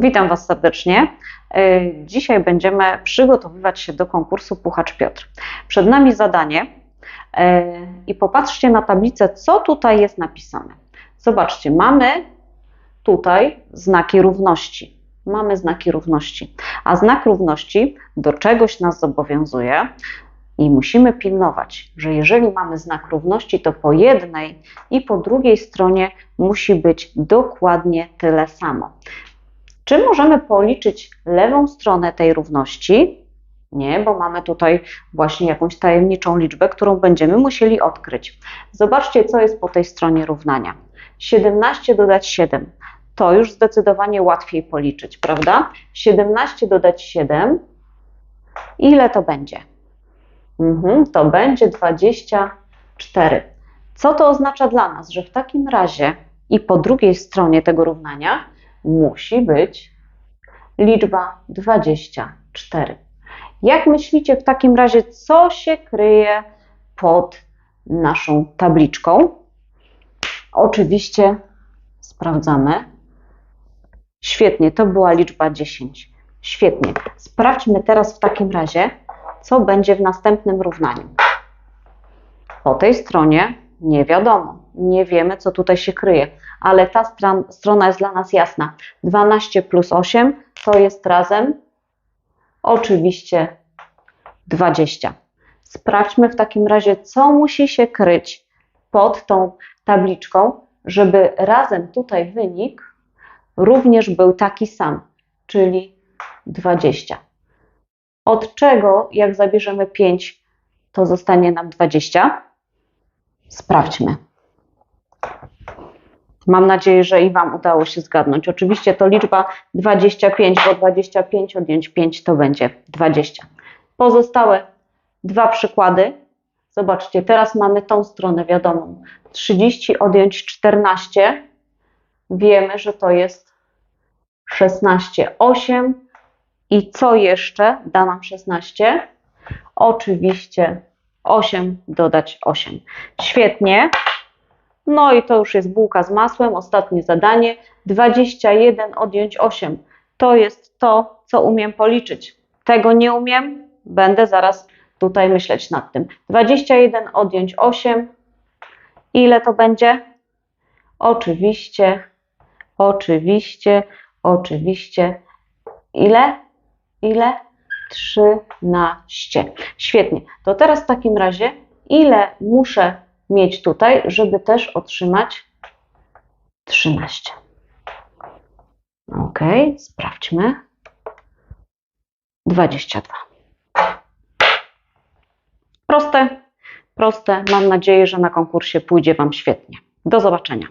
Witam Was serdecznie. E, Dzisiaj będziemy przygotowywać się do konkursu Puchacz Piotr. Przed nami zadanie e, i popatrzcie na tablicę, co tutaj jest napisane. Zobaczcie, mamy tutaj znaki równości. Mamy znaki równości, a znak równości do czegoś nas zobowiązuje i musimy pilnować, że jeżeli mamy znak równości, to po jednej i po drugiej stronie musi być dokładnie tyle samo. Czy możemy policzyć lewą stronę tej równości? Nie, bo mamy tutaj właśnie jakąś tajemniczą liczbę, którą będziemy musieli odkryć. Zobaczcie, co jest po tej stronie równania. 17 dodać 7. To już zdecydowanie łatwiej policzyć, prawda? 17 dodać 7. Ile to będzie? Mhm, to będzie 24. Co to oznacza dla nas? Że w takim razie i po drugiej stronie tego równania musi być liczba 24. Jak myślicie w takim razie, co się kryje pod naszą tabliczką? Oczywiście sprawdzamy. Świetnie, to była liczba 10. Świetnie. Sprawdźmy teraz w takim razie, co będzie w następnym równaniu. Po tej stronie nie wiadomo, nie wiemy, co tutaj się kryje, ale ta strona jest dla nas jasna. 12 plus 8 to jest razem oczywiście 20. Sprawdźmy w takim razie, co musi się kryć pod tą tabliczką, żeby razem tutaj wynik również był taki sam, czyli 20. Od czego, jak zabierzemy 5, to zostanie nam 20? Sprawdźmy. Mam nadzieję, że i Wam udało się zgadnąć. Oczywiście to liczba 25, bo 25 odjąć 5 to będzie 20. Pozostałe dwa przykłady. Zobaczcie, teraz mamy tą stronę wiadomą. 30 odjąć 14. Wiemy, że to jest 16. 8. I co jeszcze da nam 16? Oczywiście 8 dodać 8. Świetnie. No i to już jest bułka z masłem. Ostatnie zadanie. 21 odjąć 8. To jest to, co umiem policzyć. Tego nie umiem. Będę zaraz tutaj myśleć nad tym. 21 odjąć 8. Ile to będzie? Oczywiście, oczywiście, oczywiście. Ile? Ile? 13. Świetnie. To teraz w takim razie, ile muszę mieć tutaj, żeby też otrzymać 13? Ok, sprawdźmy. 22. Proste, proste. Mam nadzieję, że na konkursie pójdzie Wam świetnie. Do zobaczenia.